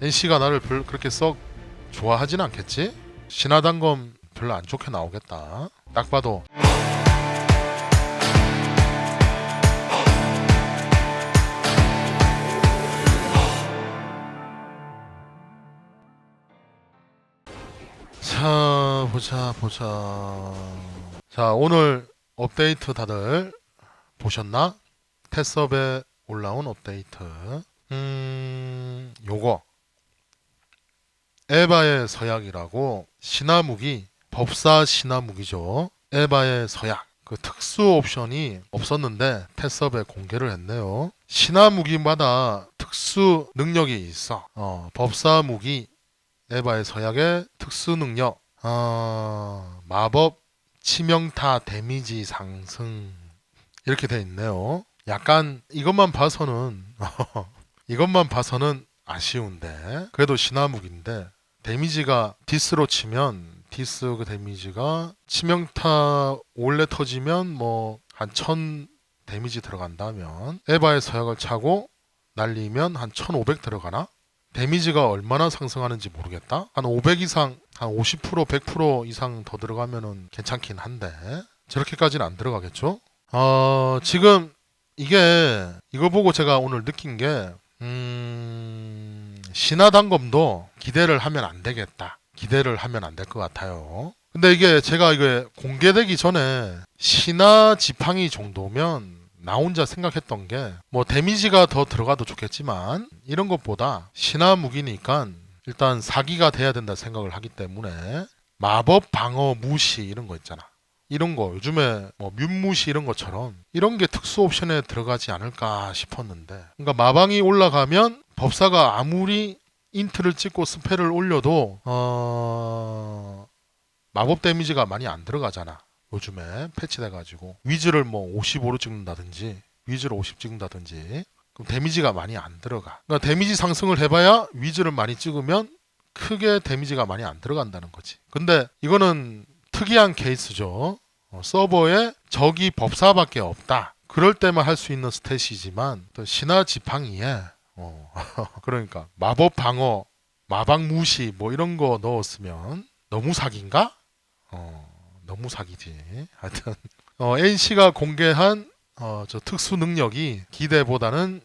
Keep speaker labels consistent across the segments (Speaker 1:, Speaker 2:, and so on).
Speaker 1: NC가 나를 별 그렇게 썩 좋아하진 않겠지? 신화단검 별로 안 좋게 나오겠다. 딱 봐도 자 보자 보자 자 오늘 업데이트 다들 보셨나? 테스업에 올라온 업데이트 음 요거 에바의 서약이라고 신화무기 법사 신화무기죠. 에바의 서약. 그 특수 옵션이 없었는데 테스업에 공개를 했네요. 신화무기마다 특수 능력이 있어. 어, 법사 무기 에바의 서약의 특수 능력. 어, 마법 치명타 데미지 상승. 이렇게 돼 있네요. 약간 이것만 봐서는 이것만 봐서는 아쉬운데. 그래도 신화무기인데 데미지가 디스로 치면 디스 그 데미지가 치명타 올레 터지면 뭐 한 천 데미지 들어간다면 에바의 서약을 차고 날리면 한1500 들어가나? 데미지가 얼마나 상승하는지 모르겠다. 한500 이상, 한50% 100% 이상 더 들어가면은 괜찮긴 한데 저렇게까지는 안 들어가겠죠? 어, 지금 이게 이거 보고 제가 오늘 느낀 게 음, 신화단검도 기대를 하면 안 되겠다. 기대를 하면 안 될 것 같아요. 근데 이게 제가 이게 공개되기 전에 신화 지팡이 정도면 나 혼자 생각했던 게 뭐 데미지가 더 들어가도 좋겠지만 이런 것보다 신화 무기니까 일단 사기가 돼야 된다 생각을 하기 때문에 마법 방어 무시 이런 거 있잖아. 이런 거 요즘에 뭐 뮨무시 이런 것처럼 이런 게 특수 옵션에 들어가지 않을까 싶었는데 그러니까 마방이 올라가면 법사가 아무리 인트를 찍고 스펠을 올려도 어 마법 데미지가 많이 안 들어가잖아. 요즘에 패치돼가지고 위즈를 뭐 55로 찍는다든지 위즈를 50 찍는다든지 그럼 데미지가 많이 안 들어가. 그러니까 데미지 상승을 해봐야 위즈를 많이 찍으면 크게 데미지가 많이 안 들어간다는 거지. 근데 이거는 특이한 케이스죠. 어, 서버에 적이 법사밖에 없다. 그럴 때만 할 수 있는 스탯이지만 또 신화 지팡이에 어, 그러니까 마법 방어, 마방 무시 뭐 이런 거 넣었으면 너무 사기인가? 어, 너무 사기지. 하여튼 어, NC가 공개한 어, 저 특수 능력이 기대보다는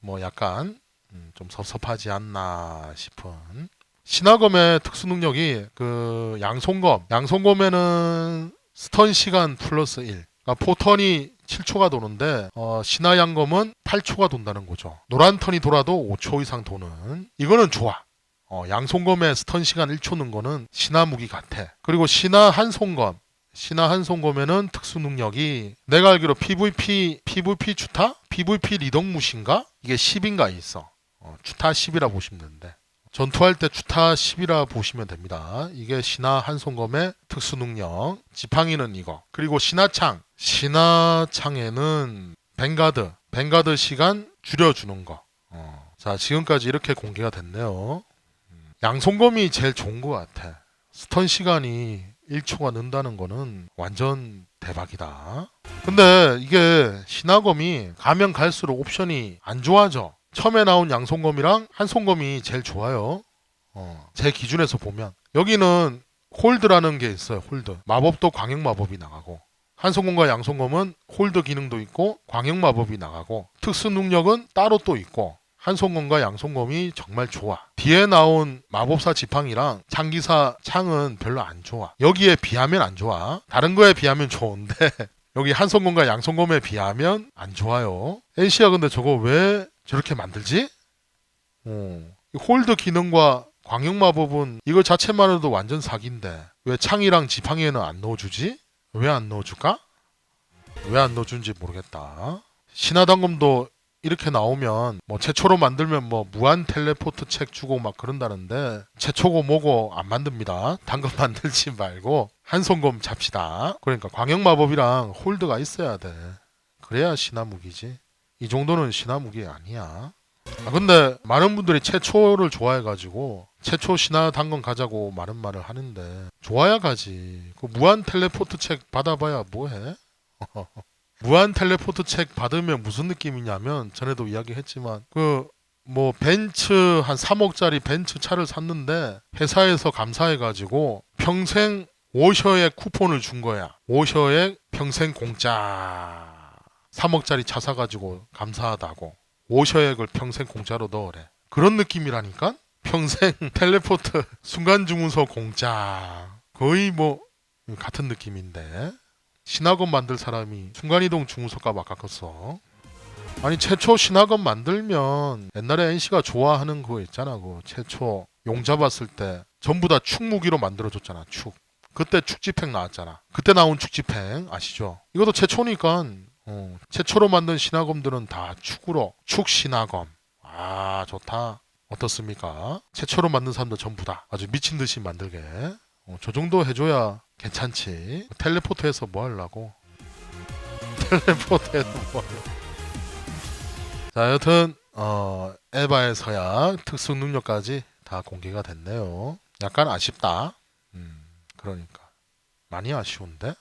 Speaker 1: 뭐 약간 음, 좀 섭섭하지 않나 싶은 신화검의 특수 능력이 그 양손검 양손검에는 스턴 시간 플러스 1 그러니까 포턴이 7초가 도는데 어, 신화양검은 8초가 돈다는 거죠. 노란 턴이 돌아도 5초 이상 도는. 이거는 좋아. 어, 양손검의 스턴 시간 1초 는 거는 신화 무기 같아. 그리고 신화 한손검. 신화 한손검에는 특수 능력이 내가 알기로 PVP PVP 주타? PVP 리덕 무신가? 이게 10인가 있어. 어, 주타 10이라 보시면 되는데 전투할 때 주타 10이라 보시면 됩니다. 이게 신화 한손검의 특수 능력. 지팡이는 이거. 그리고 신화창. 신화창에는 뱅가드. 뱅가드 시간 줄여주는 거. 어. 자, 지금까지 이렇게 공개가 됐네요. 음, 양손검이 제일 좋은 것 같아. 스턴 시간이 1초가 는다는 거는 완전 대박이다. 근데 이게 신화검이 가면 갈수록 옵션이 안 좋아져. 처음에 나온 양손검이랑 한손검이 제일 좋아요. 어, 제 기준에서 보면 여기는 홀드라는 게 있어요. 홀드. 마법도 광역 마법이 나가고 한손검과 양손검은 홀드 기능도 있고 광역 마법이 나가고 특수 능력은 따로 또 있고 한손검과 양손검이 정말 좋아. 뒤에 나온 마법사 지팡이랑 창기사 창은 별로 안 좋아. 여기에 비하면 안 좋아. 다른 거에 비하면 좋은데 여기 한손검과 양손검에 비하면 안 좋아요. NC야 근데 저거 왜 저렇게 만들지? 어. 이 홀드 기능과 광역 마법은 이거 자체만으로도 완전 사기인데 왜 창이랑 지팡이에는 안 넣어주지? 왜 안 넣어줄까? 왜 안 넣어준지 모르겠다. 신화단검도 이렇게 나오면 뭐 최초로 만들면 뭐 무한 텔레포트 책 주고 막 그런다는데 최초고 뭐고 안 만듭니다. 단검 만들지 말고 한 손검 잡시다. 그러니까 광역 마법이랑 홀드가 있어야 돼. 그래야 신화 무기지. 이 정도는 신화 무기 아니야. 아, 근데 많은 분들이 최초를 좋아해가지고 최초 신화 단검 가자고 많은 말을 하는데 좋아야 가지. 그 무한 텔레포트 책 받아봐야 뭐해? 무한 텔레포트 책 받으면 무슨 느낌이냐면 전에도 이야기했지만 그 뭐 벤츠 한 3억짜리 벤츠 차를 샀는데 회사에서 감사해가지고 평생 워셔액 쿠폰을 준 거야. 워셔액 평생 공짜. 3억짜리 차 사가지고 감사하다고. 워셔액을 평생 공짜로 넣으래. 그런 느낌이라니까? 평생 텔레포트 순간주문서 공짜. 거의 뭐 같은 느낌인데. 신학원 만들 사람이 순간이동 주문서값 아깝겠어. 아니 최초 신학원 만들면 옛날에 NC가 좋아하는 그거 있잖아. 그 최초 용 잡았을 때 전부 다 축무기로 만들어줬잖아. 축. 그때 축지팩 나왔잖아. 그때 나온 축지팩 아시죠? 이것도 최초니까 어, 최초로 만든 신화검들은 다 축으로 축 신화검. 아 좋다. 어떻습니까? 최초로 만든 사람들 전부 다 아주 미친 듯이 만들게. 어, 저 정도 해줘야 괜찮지. 텔레포트해서 뭐 하려고? 텔레포트해서 뭐 하려고? 자, 여튼 어, 에바의 서약 특수 능력까지 다 공개가 됐네요. 약간 아쉽다. 음, 그러니까 많이 아쉬운데.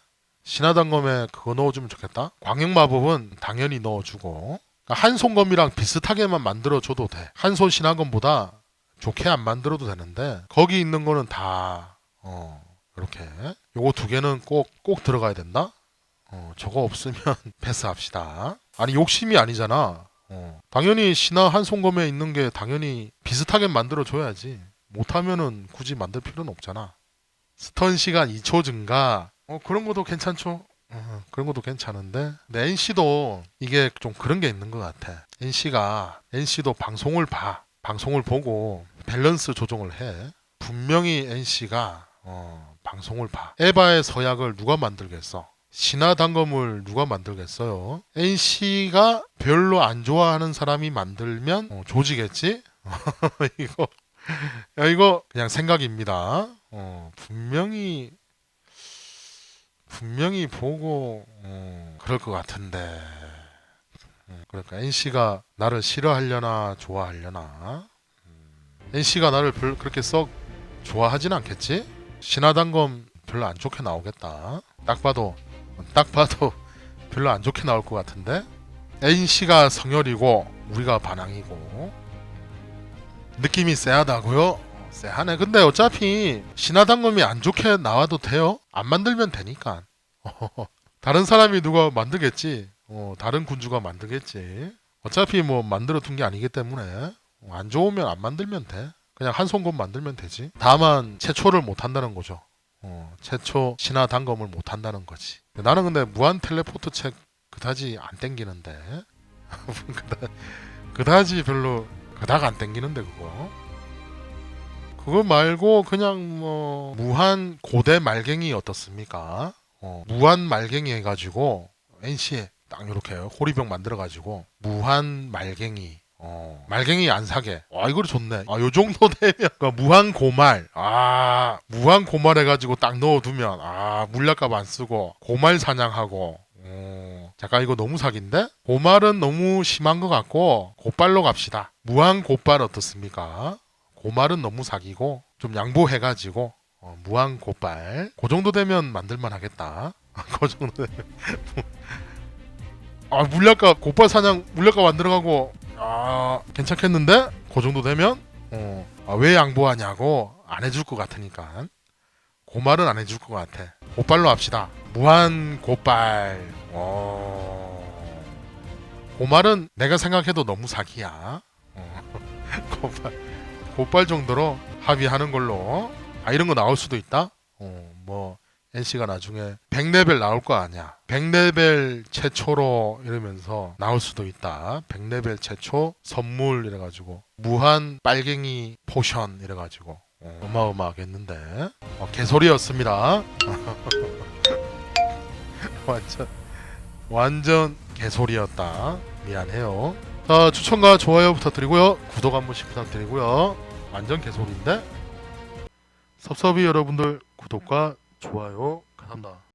Speaker 1: 신화단검에 그거 넣어주면 좋겠다. 광역 마법은 당연히 넣어주고 그러니까 한손검이랑 비슷하게만 만들어줘도 돼. 한손 신화검보다 좋게 안 만들어도 되는데 거기 있는 거는 다 어, 이렇게 요거 두 개는 꼭 꼭 들어가야 된다. 어, 저거 없으면 패스합시다. 아니 욕심이 아니잖아. 어, 당연히 신화 한손검에 있는 게 당연히 비슷하게 만들어 줘야지. 못하면은 굳이 만들 필요는 없잖아. 스턴 시간 2초 증가. 어 그런 것도 괜찮죠. 어, 그런 것도 괜찮은데. 근데 NC도 이게 좀 그런 게 있는 것 같아. NC가 NC도 방송을 봐. 방송을 보고 밸런스 조정을 해. 분명히 NC가 어, 방송을 봐. 에바의 서약을 누가 만들겠어? 신화 단검을 누가 만들겠어요? NC가 별로 안 좋아하는 사람이 만들면 어, 조지겠지? 이거 야, 이거 그냥 생각입니다. 어, 분명히 분명히 보고 어, 그럴 것 같은데. 음, 그러니까 NC가 나를 싫어하려나 좋아하려나? 음, NC가 나를 별 그렇게 썩 좋아하진 않겠지? 신화단검 별로 안 좋게 나오겠다. 딱 봐도 딱 봐도 별로 안 좋게 나올 것 같은데. NC가 성열이고 우리가 반항이고 느낌이 쎄하다고요? 쎄하네. 근데 어차피 신화단검이 안 좋게 나와도 돼요. 안 만들면 되니까. 다른 사람이 누가 만들겠지. 어, 다른 군주가 만들겠지. 어차피 뭐 만들어 둔 게 아니기 때문에 어, 안 좋으면 안 만들면 돼. 그냥 한 손검 만들면 되지. 다만 최초를 못 한다는 거죠. 어, 최초 신화 단검을 못 한다는 거지. 나는 근데 무한 텔레포트 책 그다지 안 땡기는데. 그다, 그다지 별로 그닥 안 땡기는데 그거. 그거 말고 그냥 뭐 무한 고대 말갱이 어떻습니까? 어, 무한 말갱이 해가지고 NC에 딱 이렇게 호리병 만들어가지고 무한 말갱이 어, 말갱이 안 사게. 와, 이거 좋네. 아, 요 정도 되면, 그 무한 고말. 아, 무한 고말 해가지고 딱 넣어두면, 아, 물약값 안 쓰고, 고말 사냥하고, 어, 잠깐 이거 너무 사기인데? 고말은 너무 심한 것 같고, 고발로 갑시다. 무한 고발 어떻습니까? 고말은 너무 사기고, 좀 양보해가지고, 어, 무한 고발. 그 정도 되면 만들만 하겠다. 그 정도 되면. 아, 물약값, 고발 사냥, 물약값 안 들어가고, 아 괜찮겠는데? 그 정도 되면? 어, 아, 왜 양보하냐고 안 해줄 것 같으니까. 고말은 안 해줄 것 같아. 고발로 합시다. 무한 고발. 어... 고말은 내가 생각해도 너무 사기야. 어, 고발 고발 정도로 합의하는 걸로 아 이런 거 나올 수도 있다 어, 뭐 NC가 나중에 100레벨 나올 거 아니야. 100레벨 최초로 이러면서 나올 수도 있다. 100레벨 최초 선물 이래가지고 무한 빨갱이 포션 이래가지고 어, 어마어마하겠는데 어, 개소리였습니다. 완전 완전 개소리였다. 미안해요. 자 추천과 좋아요 부탁드리고요. 구독 한 번씩 부탁드리고요. 완전 개소리인데 섭섭이 여러분들 구독과 좋아요 감사합니다.